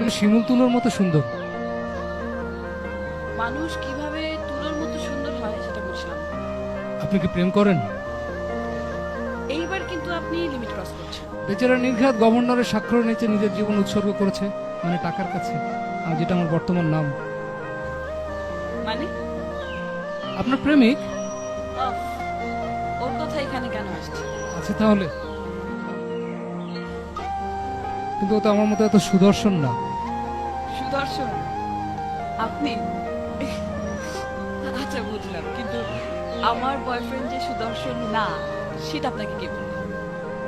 তুমি শিমুল তুলোর মতো সুন্দর। মানুষ কীভাবে তুলোর মতো সুন্দর হয় সেটা বুঝলাম। আপনি কি প্রেম করেন? এইবার কিন্তু আপনি লিমিট ক্রস করছেন। বেচারা নির্ঘাত গভর্নরের স্বাক্ষর নিচে নিজের জীবন উৎসর্গ করেছে মানে টাকার কাছে আর যেটা আমার বর্তমান নাম। মানে? আপনার প্রেমিক? ওর কথা এখানে কেন আসছে? আছে তাহলে। কিন্তু ও তো আমার মতো এত সুদর্শন না। সুদর্শন। আপনি আচ্ছা বুঝলাম। কিন্তু আমার বয়ফ্রেন্ড যে সুদর্শন না, সেটা আপনাকে কে বলল?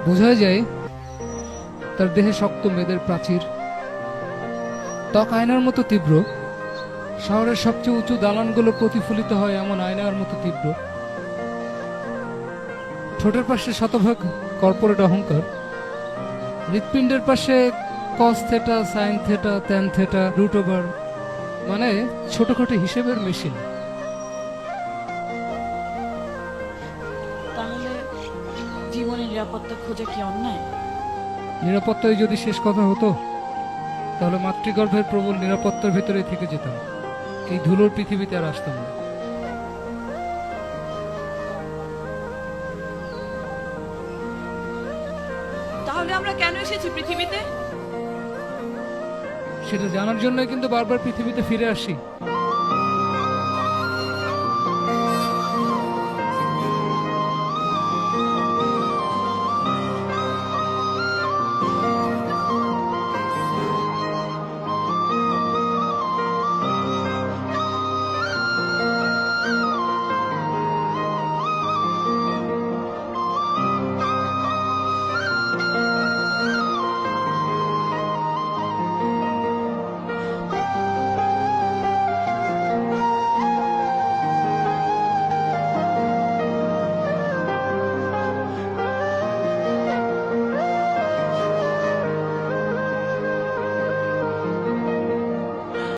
বোঝা যায় তার দেহে শক্ত মেদের প্রাচীর। ত্বক আয়নার মতো তীব্র। শহরের সবচেয়ে উঁচু দালানগুলো প্রতিফলিত হয় এমন আয়নার মতো তীব্র। ঠোঁটের পাশে শতভাগ কর্পোরেট অহংকার। হৃৎপিণ্ডের পাশে cos theta sine theta tan theta root over মানে ছোটখাটো হিসেবের মেশিন তাহলে জীবনের নিরাপত্তা খোঁজা কি অন্যায়? নিরাপত্তায় যদি শেষ কথা হতো তাহলে মাতৃগর্ভের প্রবল নিরাপত্তার ভেতরে থেকে যেতাম। এই ধুলোর পৃথিবীতে আর আসতাম না। তাহলে আমরা কেন এসেছি পৃথিবীতে? সেটা জানার জন্যই কিন্তু বারবার পৃথিবীতে ফিরে আসি।